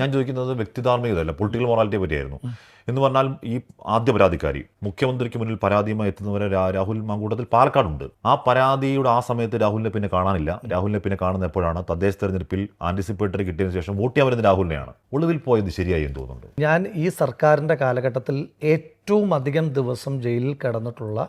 ഞാൻ ചോദിക്കുന്നത് വ്യക്തിധാർമ്മികതയല്ല പൊളിറ്റിക്കൽ മൊറാലിറ്റിയെ പറ്റിയായിരുന്നു. എന്ന് പറഞ്ഞാൽ ഈ ആദ്യ പരാതിക്കാരി മുഖ്യമന്ത്രിക്ക് മുന്നിൽ പരാതിയുമായി എത്തുന്നവരെ രാഹുൽ മാങ്കൂട്ടത്തിൽ പാലക്കാടുണ്ട്. ആ പരാതിയുടെ ആ സമയത്ത് രാഹുലിനെ പിന്നെ കാണാനില്ല. രാഹുലിനെ പിന്നെ കാണുന്ന എപ്പോഴാണ്? തദ്ദേശ തെരഞ്ഞെടുപ്പിൽ ആന്റിസിപ്പേറ്ററി കിട്ടിയതിനു ശേഷം വോട്ട് ചെയ്യാൻ വരുന്ന രാഹുലിനെയാണ്. ഒളിവിൽ പോയത് ശരിയായി എന്ന് തോന്നുന്നു ഞാൻ ഈ സർക്കാരിന്റെ കാലഘട്ടത്തിൽ ഏറ്റവും അധികം ദിവസം ജയിലിൽ കിടന്നിട്ടുള്ള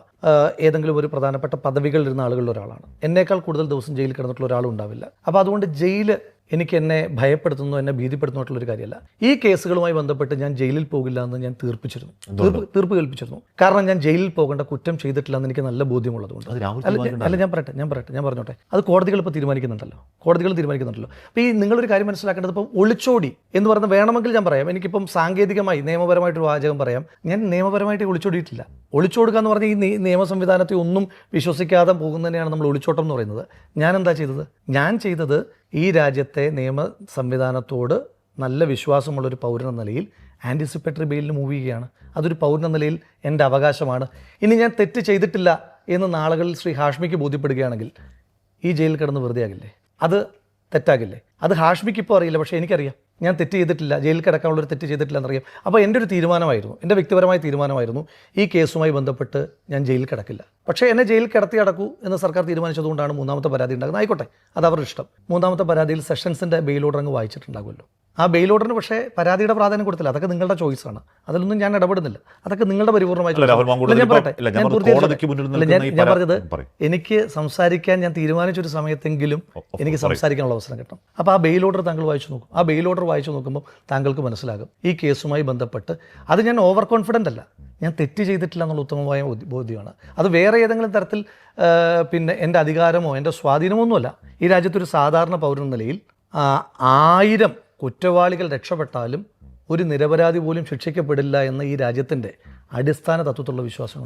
ഏതെങ്കിലും ഒരു പ്രധാനപ്പെട്ട പദവികളിൽ ഇരുന്ന ആളുകളിൽ ഒരാളാണ്. എന്നേക്കാൾ കൂടുതൽ ദിവസം ജയിലിൽ കിടന്നിട്ടുള്ള ഒരാളും ഉണ്ടാവില്ല. അപ്പോൾ അതുകൊണ്ട് ജയിൽ എനിക്ക് എന്നെ ഭയപ്പെടുത്തുന്നോ എന്നെ ഭീതിപ്പെടുത്തുന്നോട്ടുള്ള ഒരു കാര്യമല്ല. ഈ കേസുകളുമായി ബന്ധപ്പെട്ട് ഞാൻ ജയിലിൽ പോകില്ല എന്ന് ഞാൻ തീർപ്പിച്ചിരുന്നു. തീർപ്പ് തീർപ്പ് കൽപ്പിച്ചിരുന്നു കാരണം ഞാൻ ജയിലിൽ പോകേണ്ട കുറ്റം ചെയ്തിട്ടില്ല എന്ന് എനിക്ക് നല്ല ബോധ്യമുള്ളതുകൊണ്ട്. അല്ല ഞാൻ- ഞാൻ പറയട്ടെ ഞാൻ പറയട്ടെ ഞാൻ പറഞ്ഞോട്ടെ. അത് കോടതികൾ ഇപ്പോൾ തീരുമാനിക്കുന്നുണ്ടല്ലോ. കോടതികൾ തീരുമാനിക്കുന്നുണ്ടല്ലോ. അപ്പോൾ ഈ നിങ്ങളൊരു കാര്യം മനസ്സിലാക്കേണ്ടത് ഇപ്പോൾ ഒളിച്ചോടി എന്ന് പറഞ്ഞാൽ വേണമെങ്കിൽ ഞാൻ പറയാം. എനിക്കിപ്പം സാങ്കേതികമായി നിയമപരമായിട്ടൊരു വാചകം പറയാം. ഞാൻ നിയമപരമായിട്ട് ഒളിച്ചോടിയിട്ടില്ല. ഒളിച്ചോടുക എന്ന് പറഞ്ഞാൽ ഈ നിയമ സംവിധാനത്തെ ഒന്നും വിശ്വസിക്കാതെ പോകുന്നതിനെയാണ് നമ്മൾ ഒളിച്ചോട്ടം എന്ന് പറയുന്നത്. ഞാൻ എന്താ ചെയ്തത്? ഞാൻ ചെയ്തത് ഈ രാജ്യത്തെ നിയമ സംവിധാനത്തോട് നല്ല വിശ്വാസമുള്ളൊരു പൗരൻ എന്ന നിലയിൽ ആന്റിസിപ്പേറ്ററി ബെയിലിന് മൂവ് ചെയ്യുകയാണ്. അതൊരു പൗരൻ എന്ന നിലയിൽ എന്റെ അവകാശമാണ്. ഇനി ഞാൻ തെറ്റ് ചെയ്തിട്ടില്ല എന്ന് നാളുകളിൽ ശ്രീ ഹാഷ്മിക്ക് ബോധ്യപ്പെടുകയാണെങ്കിൽ ഈ ജയിലിൽ കിടന്ന് വെറുതെ ആകില്ലേ അത് തെറ്റാകില്ലേ? അത് ഹാഷ്മിക്ക് ഇപ്പോൾ അറിയില്ല പക്ഷേ എനിക്കറിയാം. ഞാൻ തെറ്റ് ചെയ്തിട്ടില്ല ജയിലിൽ കിടക്കാനുള്ളൊരു തെറ്റ് ചെയ്തിട്ടില്ല എന്നറിയാം അപ്പോൾ എന്റെ ഒരു തീരുമാനമായിരുന്നു എന്റെ വ്യക്തിപരമായ തീരുമാനമായിരുന്നു ഈ കേസുമായി ബന്ധപ്പെട്ട് ഞാൻ ജയിലിൽ കിടക്കില്ല. പക്ഷേ എന്നെ ജയിലിൽ കിടത്തി അടക്കൂ എന്ന് സർക്കാർ തീരുമാനിച്ചതുകൊണ്ടാണ് മൂന്നാമത്തെ പരാതി ഉണ്ടാകുന്നത്. ആയിക്കോട്ടെ അത് അവരുടെ ഇഷ്ടം. മൂന്നാമത്തെ പരാതിയിൽ സെഷൻസിന്റെ ബെയിൽ അങ്ങ് വായിച്ചിട്ടുണ്ടാകുമല്ലോ. ആ ബെയിൽ ഓർഡറിന് പക്ഷേ പരാതിയുടെ പ്രാധാന്യം കൊടുത്തില്ല. അതൊക്കെ നിങ്ങളുടെ ചോയ്സ് ആണ്. അതിലൊന്നും ഞാൻ ഇടപെടുന്നില്ല. അതൊക്കെ നിങ്ങളുടെ അല്ല, ഞാൻ പറയട്ടെ. ഞാൻ പറഞ്ഞത് എനിക്ക് സംസാരിക്കാൻ ഞാൻ തീരുമാനിച്ചൊരു സമയത്തെങ്കിലും എനിക്ക് സംസാരിക്കാനുള്ള അവസരം കിട്ടും അപ്പോൾ ആ ബെയിൽ ഓർഡർ താങ്കൾ വായിച്ചു നോക്കും. ആ ബെയിൽ ഓർഡർ വായിച്ചു നോക്കുമ്പോൾ താങ്കൾക്ക് മനസ്സിലാകും. ഈ കേസുമായി ബന്ധപ്പെട്ട് അത് ഞാൻ ഓവർ കോൺഫിഡന്റ് അല്ല. ഞാൻ തെറ്റ് ചെയ്തിട്ടില്ല എന്നുള്ള ഉത്തമമായ ബോധ്യ- ബോധ്യമാണ്. അത് വേറെ ഏതെങ്കിലും തരത്തിൽ പിന്നെ എന്റെ അധികാരമോ എന്റെ സ്വാധീനമോ ഒന്നുമല്ല. ഈ രാജ്യത്തൊരു സാധാരണ പൗരൻ നിലയിൽ ആയിരം കുറ്റവാളികൾ രക്ഷപ്പെട്ടാലും ഒരു നിരപരാധി പോലും ശിക്ഷിക്കപ്പെടില്ല എന്ന ഈ രാജ്യത്തിന്റെ അടിസ്ഥാന തത്വത്തിലുള്ള വിശ്വാസമാണ്